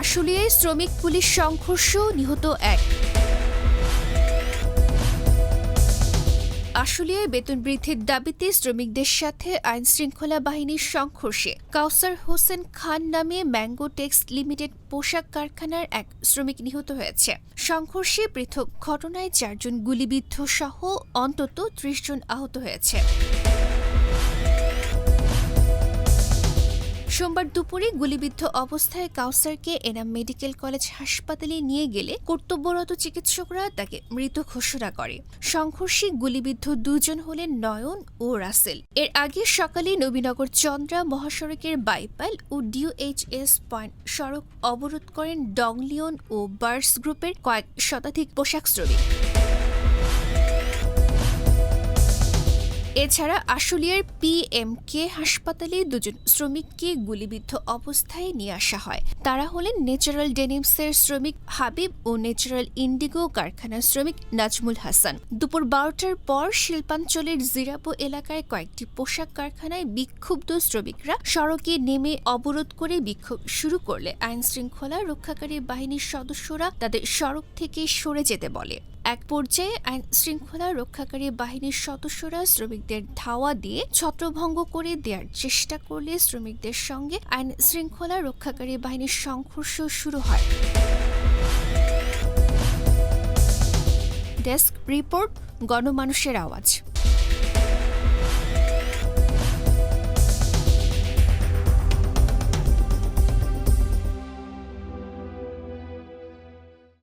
আশুলিয়ায় শ্রমিক পুলিশ সংঘর্ষ, নিহত এক। আশুলিয়ায় বেতন বৃদ্ধির দাবিতে শ্রমিকদের সাথে আইন শৃঙ্খলা বাহিনীর সংঘর্ষে কাউসার হোসেন খান নামে ম্যাঙ্গো টেক্স লিমিটেড পোশাক কারখানার এক শ্রমিক নিহত হয়েছে। সংঘর্ষে পৃথক ঘটনায় চারজন গুলিবিদ্ধ সহ অন্তত ত্রিশ জন আহত হয়েছে। সোমবার দুপুরে গুলিবিদ্ধ অবস্থায় কাউসারকে এনাম মেডিকেল কলেজ হাসপাতালে নিয়ে গেলে কর্তব্যরত চিকিৎসকরা তাকে মৃত ঘোষণা করে। সংঘর্ষে গুলিবিদ্ধ দুজন হলেন নয়ন ও রাসেল। এর আগে সকালে নবীনগর চন্দ্রা মহাসড়কের বাইপাল ও ডিউএইচএস পয়েন্ট সড়ক অবরোধ করেন ডংলিয়ন ও বার্স গ্রুপের কয়েক শতাধিক পোশাক শ্রমিক এছাড়া আশুলিয়ার পিএমকে হাসপাতালে দুজন শ্রমিককে গুলিবিদ্ধ অবস্থায় নিয়ে আসা হয়। তারা হলেন ন্যাচারাল ডেনিমসের শ্রমিক হাবিব ও ন্যাচারাল ইন্ডিগো কারখানার শ্রমিক নাজমুল হাসান। দুপুর বারোটার পর শিল্পাঞ্চলের জিরাপো এলাকায় কয়েকটি পোশাক কারখানায় বিক্ষুব্ধ শ্রমিকরা সড়কে নেমে অবরোধ করে বিক্ষোভ শুরু করলে আইন শৃঙ্খলা রক্ষাকারী বাহিনীর সদস্যরা তাদের সড়ক থেকে সরে যেতে বলে। এক পর্যায়ে আইন শৃঙ্খলা রক্ষাকারী বাহিনীর সদস্যরা শ্রমিকদের ধাওয়া দিয়ে ছত্রভঙ্গ করে দেওয়ার চেষ্টা করলে শ্রমিকদের সঙ্গে আইন শৃঙ্খলা রক্ষাকারী বাহিনীর সংঘর্ষ শুরু হয়। ডেস্ক রিপোর্ট, গণমানুষের আওয়াজ।